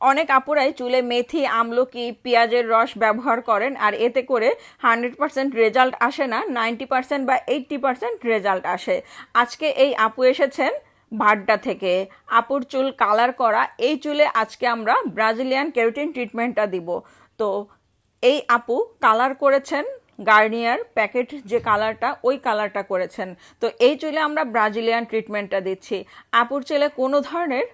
অনেক আপুরাই চুলে মেথি, আমলকি, পেঁয়াজের রস ব্যবহার করেন আর এতে করে হান্ড্রেড পার্সেন্ট রেজাল্ট আসে না, নাইনটি পার্সেন্ট বা এইট্টি পার্সেন্ট রেজাল্ট আসে। আজকে এই আপু এসেছেন ভাড্ডা থেকে। আপুর চুল কালার করা, এই চুলে আজকে আমরা ব্রাজিলিয়ান কেরোটিন ট্রিটমেন্টটা দিব। তো এই আপু কালার করেছেন, গার্নিয়ার প্যাকেট যে কালারটা, ওই কালারটা করেছেন। তো এই চুলে আমরা ব্রাজিলিয়ান ট্রিটমেন্টটা দিচ্ছি। আপুর চুলে কোনো ধরনের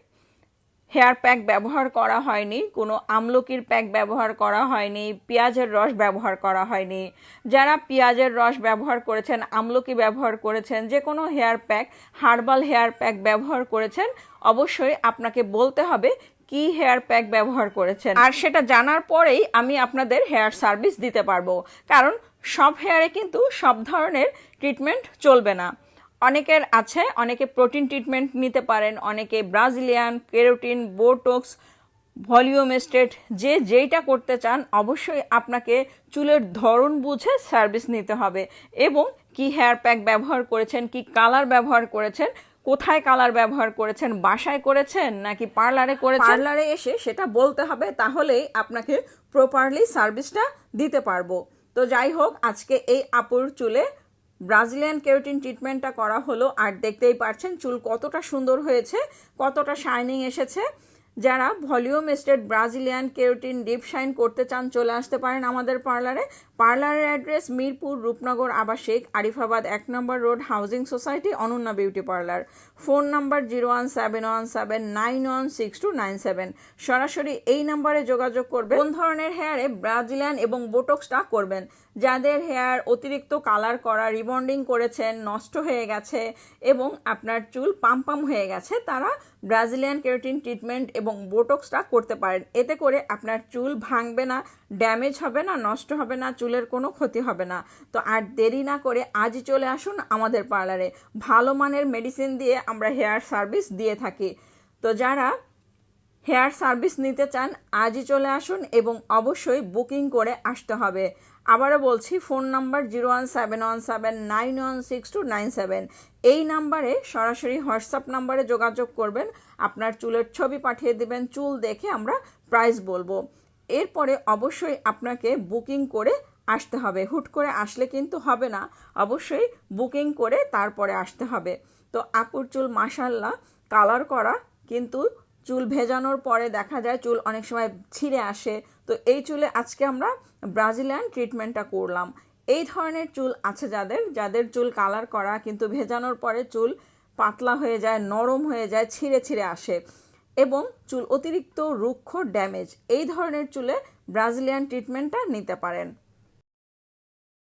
হেয়ার প্যাক ব্যবহার করা হয়নি, কোনো আমলকির প্যাক ব্যবহার করা হয়নি, পেঁয়াজের রস ব্যবহার করা হয়নি। যারা পেঁয়াজের রস ব্যবহার করেছেন, আমলকি ব্যবহার করেছেন, যে কোনো hair pack, herbal hair pack ব্যবহার করেছেন, অবশ্যই আপনাকে বলতে হবে কি হেয়ার প্যাক ব্যবহার করেছেন। আর সেটা জানার পরেই আমি আপনাদের হেয়ার সার্ভিস দিতে পারব। কারণ সব হেয়ারে কিন্তু সব ধরনের ট্রিটমেন্ট চলবে না। অনেকের আছে, অনেকে প্রোটিন ট্রিটমেন্ট নিতে পারেন, অনেকে Brazilian, keratin, botox, volume state যে যেইটা করতে চান, অবশ্যই আপনাকে চুলের ধরন বুঝে সার্ভিস নিতে হবে। এবং কি হেয়ার প্যাক ব্যবহার করেছেন, কি কালার ব্যবহার করেছেন, কোথায় কালার ব্যবহার করেছেন, বাসায় করেছেন, নাকি পার্লারে করেছেন? পার্লারে এসে সেটা বলতে হবে, তাহলেই আপনাকে প্রপারলি সার্ভিসটা দিতে পারব। তো যাই হোক, আজকে এই আপুর চুলে ব্রাজিলিয়ান কেরোটিন ট্রিটমেন্টটা করা হলো, আর দেখতেই পারছেন চুল কতটা সুন্দর হয়েছে, কতটা শাইনিং এসেছে। যারা volume state Brazilian keratin deep shine করতে চান চলে আসতে পারেন আমাদের পার্লারে। পার্লারের অ্যাড্রেস মিরপুর রূপনগর আবাসিক, আরিফাবাদ এক নম্বর road, housing society, Ananya beauty parlour. Phone number zero one seven one seven nine one six two nine seven. সরাসরি এই নাম্বারে যোগাযোগ করবেন। কোন ধরনের হেয়ারে ব্রাজিলিয়ান এবং বোটক্সটা করবেন? যাদের হেয়ার অতিরিক্ত কালার করা, রিবন্ডিং করেছেন, নষ্ট হয়ে গেছে এবং আপনার চুল পাম্পাম হয়ে গেছে, তারা ব্রাজিলিয়ান কেরোটিন ট্রিটমেন্ট এবং বোটক্সটা করতে পারেন। এতে করে আপনার চুল ভাঙবে না, ড্যামেজ হবে না, নষ্ট হবে না, চুলের কোনো ক্ষতি হবে না। তো আর দেরি না করে আজই চলে আসুন আমাদের পার্লারে। ভালো মানের মেডিসিন দিয়ে আমরা হেয়ার সার্ভিস দিয়ে থাকি। তো যারা হেয়ার সার্ভিস নিতে চান, আজই চলে আসুন এবং অবশ্যই বুকিং করে আসতে হবে। আবারও বলছি, phone number zero one seven one seven nine one six two nine seven. এই নাম্বারে সরাসরি হোয়াটসঅ্যাপ নাম্বারে যোগাযোগ করবেন, আপনার চুলের ছবি পাঠিয়ে দেবেন, চুল দেখে আমরা প্রাইস বলব। এরপরে অবশ্যই আপনাকে বুকিং করে আসতে হবে। হুট করে আসলে কিন্তু হবে না, অবশ্যই বুকিং করে তারপরে আসতে হবে। তো আপুর চুল মাসাল্লাহ কালার করা কিন্তু চুল ভেজানোর পরে দেখা যায় চুল অনেক সময় ছিঁড়ে আসে। তো এই চুলে আজকে আমরা ব্রাজিলিয়ান ট্রিটমেন্টটা করলাম। এই ধরনের চুল আছে যাদের যাদের চুল কালার করা কিন্তু ভেজানোর পরে চুল পাতলা হয়ে যায়, নরম হয়ে যায়, ছিঁড়ে ছিঁড়ে আসে এবং চুল অতিরিক্ত রুক্ষ ড্যামেজ এই ধরনের চুলে ব্রাজিলিয়ান ট্রিটমেন্টটা নিতে পারেন।